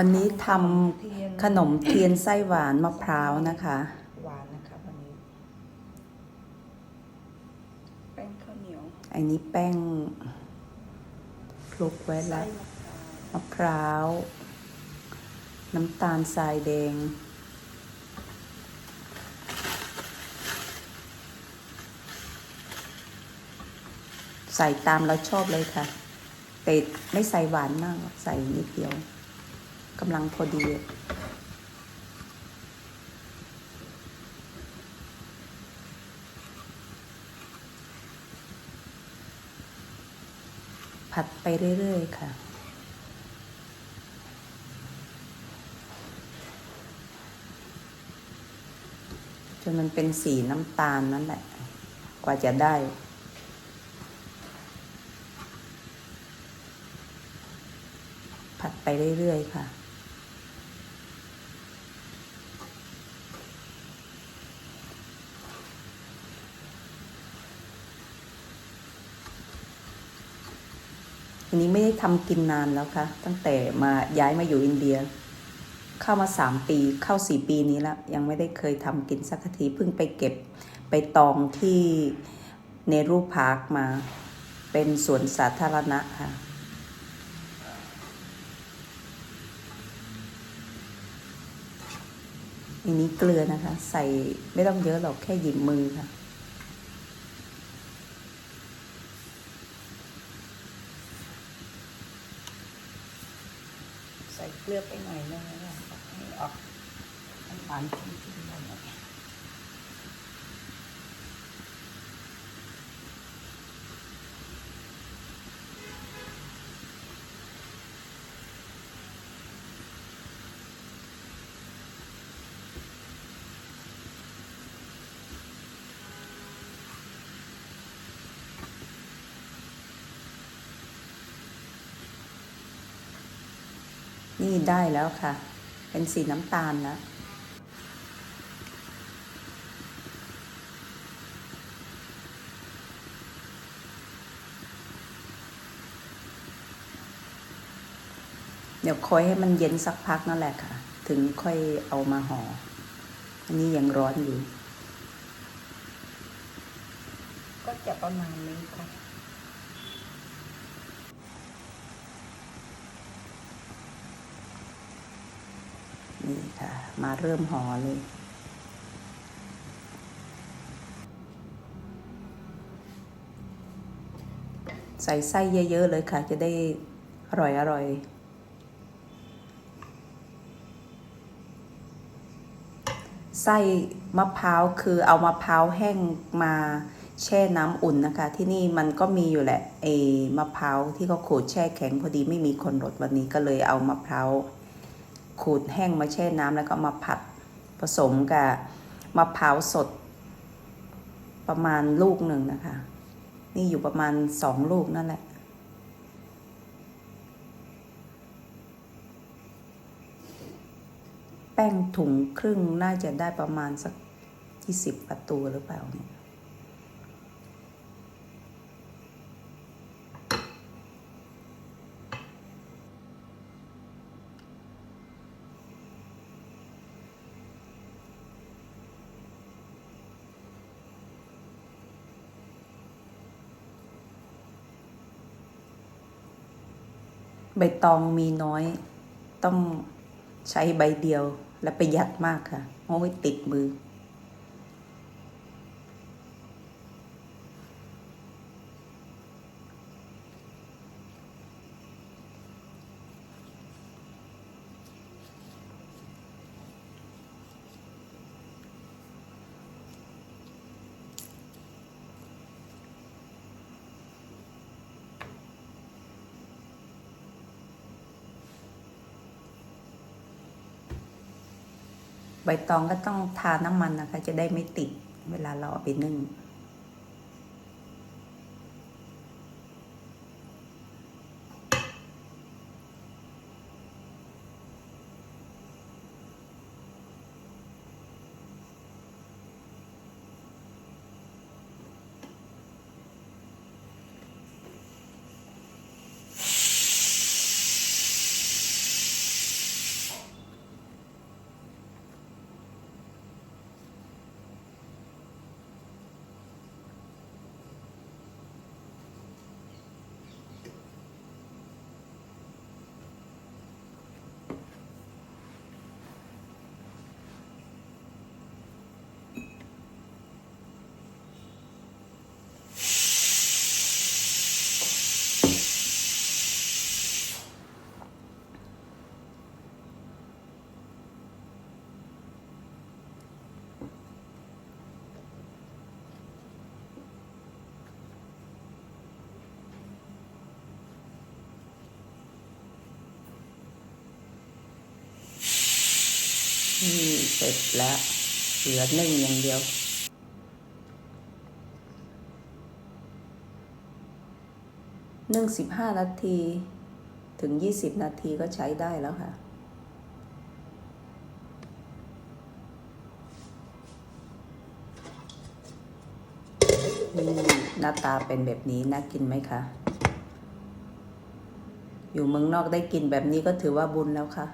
วันนี้ทเทียนำขนมเทียนไส้หวานมะพร้าวนะคะ หวานนะคะวันนี้ แป้งข้าวเหนียว อันนี้แป้งคลุกไว้ไส้แล้วมะพร้าวมะพร้าว น้ำตาลทรายแดง ใส่ตามเราชอบเลยค่ะ แต่ไม่ใส่หวานมาก ใส่นิดเดียว กำลังพอดี ผัดไปเรื่อย ๆ ค่ะจนมันเป็นสีน้ำตาลนั่นแหละ กว่าจะได้ ผัดไปเรื่อย ๆ ค่ะ อันนี้ไม่ได้ทำกินนานแล้วค่ะ ตั้งแต่มาย้ายมาอยู่อินเดีย เข้ามาสามปีเข้าสี่ปีนี้แล้วยังไม่ได้เคยทำกินสักทีเพิ่งไปเก็บไปตองที่เนรูพาร์คมา เป็นสวนสาธารณะค่ะอันนี้เกลือนะคะ ใส่ไม่ต้องเยอะหรอกแค่หยิบมือค่ะ เลือไปหน่อยนึงนะให้ออกน้ำตาลขึ้นขึ้นมาหน่อย นี่ได้แล้วค่ะ เป็นสีน้ำตาลแล้วเดี๋ยวคอยให้มันเย็นสักพักนั่นแหละค่ะ ถึงค่อยเอามาห่อ อันนี้ยังร้อนอยู่ ก็จะประมาณนี้ค่ะ นี่ค่ะ มาเริ่มห่อเลย ใส่ไส้เยอะ ๆ เลยค่ะ จะได้อร่อยอร่อยไส้มะพร้าวคือเอามะพร้าวแห้งมาแช่น้ำอุ่นนะคะ ที่นี่มันก็มีอยู่แหละไอ้มะพร้าวที่เขาขูดแช่แข็งพอดีไม่มีคนรดวันนี้ก็เลยเอามะพร้าว ขูดแห้งมาแช่น้ำแล้วก็มาผัดผสมกับมะพร้าวสด ประมาณลูกหนึ่งนะคะ นี่อยู่ประมาณสองลูกนั่นแหละ แป้งถุงครึ่งน่าจะได้ประมาณสักยี่สิบประตูหรือเปล่าเนี่ย ใบตองมีน้อย ต้องใช้ใบเดียวและประหยัดมากค่ะโอ้ยติดมือ ใบตองก็ต้องทาน้ำมันนะคะ จะได้ไม่ติดเวลาเราเอาไปนึ่ง นี่เสร็จแล้วเหลือนึ่งอย่างเดียวนึ่งสิบห้านาทีถึงยี่สิบนาทีก็ใช้ได้แล้วค่ะ นี่หน้าตาเป็นแบบนี้น่ากินไหมคะ อยู่เมืองนอกได้กินแบบนี้ก็ถือว่าบุญแล้วค่ะ